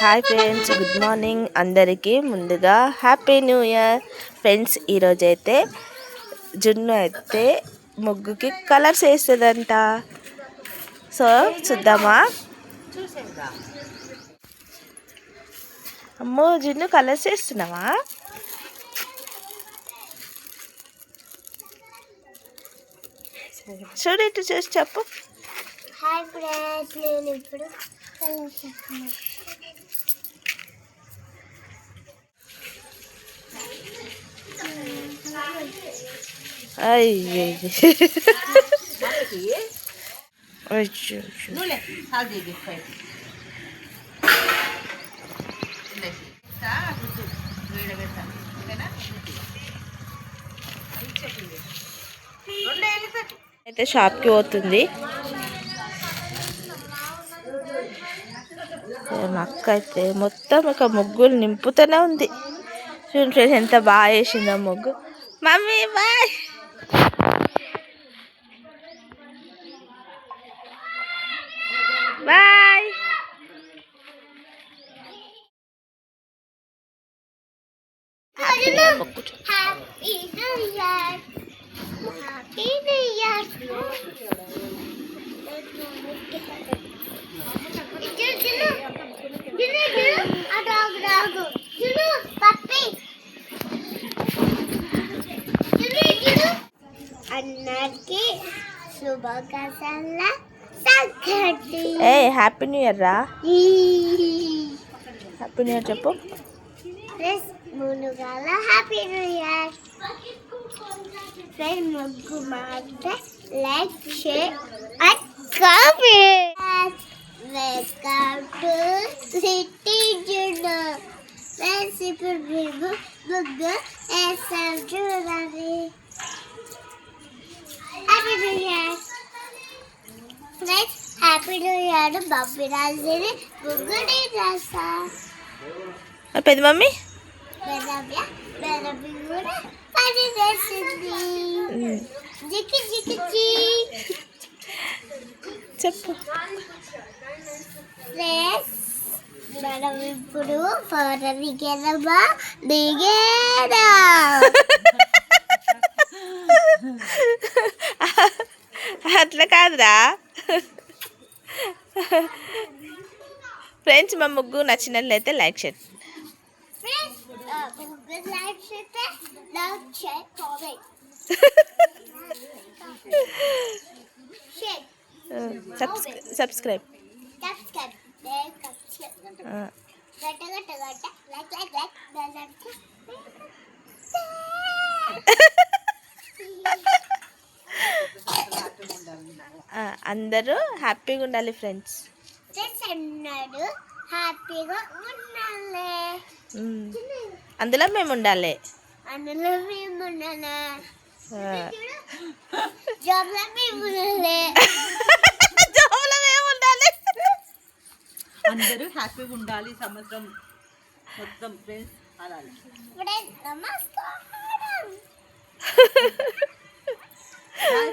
Hi friends good morning. అందరికీ ముందుగా happy new year. Friends ఈరోజైతే జున్ను అయితే ముగ్గుకి కలర్స్ వేస్తుందంట. సో చూద్దామా? అమ్మో జున్ను కలర్స్ వేస్తున్నావా? చూడు ఇటు చూసి చెప్పు. హాయ్ ఫ్రెండ్స్ నేను ఇప్పుడు కలర్ అయ్యే అయ్యో అయితే షాప్కి పోతుంది. అక్క అయితే మొత్తం ఒక ముగ్గులు నింపుతూనే ఉంది. చూడండి ఫ్రెండ్స్ ఎంత బాగా వేసిందో ముగ్గు. Mummy bye. Bye happy new year happy new year అందరికి శుభాకాంక్షల. సంగతి ఏ హ్యాపీ న్యూ ఇయర్ రా. హ్యాపీ న్యూ ఇయర్ చెప్పు. ప్లస్ ముందుగాల హ్యాపీ న్యూ ఇయర్ ఫ్రెండ్ ముగ్గు మాట like share and comment. Welcome to city Junnu friends ఇప్పుడు మేము ముగ్గు వేస్తాం చూడండి happy new year friends happy year బొబ్బి రాజుని. ముగ్గుని రాస్తా పెద్ద మమ్మీ? పని చేసింది. జిక్కి జిక్కి జీ చెప్పు. మనం ఇప్పుడు ఫోటో దిగేదమ్మా దిగేదా? అట్లా కాదురా. ఫ్రెండ్స్ మా ముగ్గు నచ్చినట్లయితే లైక్ చేయండి. ఫ్రెండ్స్ గుడ్ లైక్ చేస్తే like share comment share subscribe subscribe subscribe like share గట్ట గట్ట గట్ట లైక్ లైక్ లైక్ లైక్ అందరూ హ్యాపీగా ఉండాలి ఫ్రెండ్స్. అన్నాడు హ్యాపీగా ఉండాలి. అందులో మేము ఉండాలి. అందులో మేము ఉండాలి. ఆ. జాబ్లో మేము ఉండాలి. జాబులో మేము ఉండాలి. అందరూ హ్యాపీగా ఉండాలి సంవత్సరం మొత్తం ఫ్రెండ్స్. అలాగే. నమస్కారం.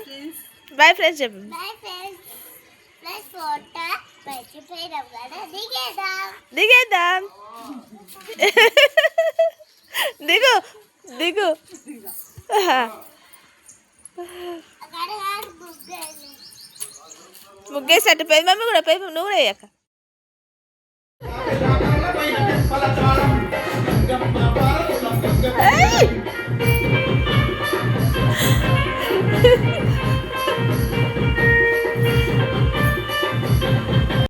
ఫ్రెండ్స్ బై ఫ్రెండ్స్ చెప్పు దిగేద్దాం దిగు దిగు ముగ్గే సెట్ పెద్ద మమ్మీ కూడా పెద్ద నువ్వు కూడా అయ్యాక Hey!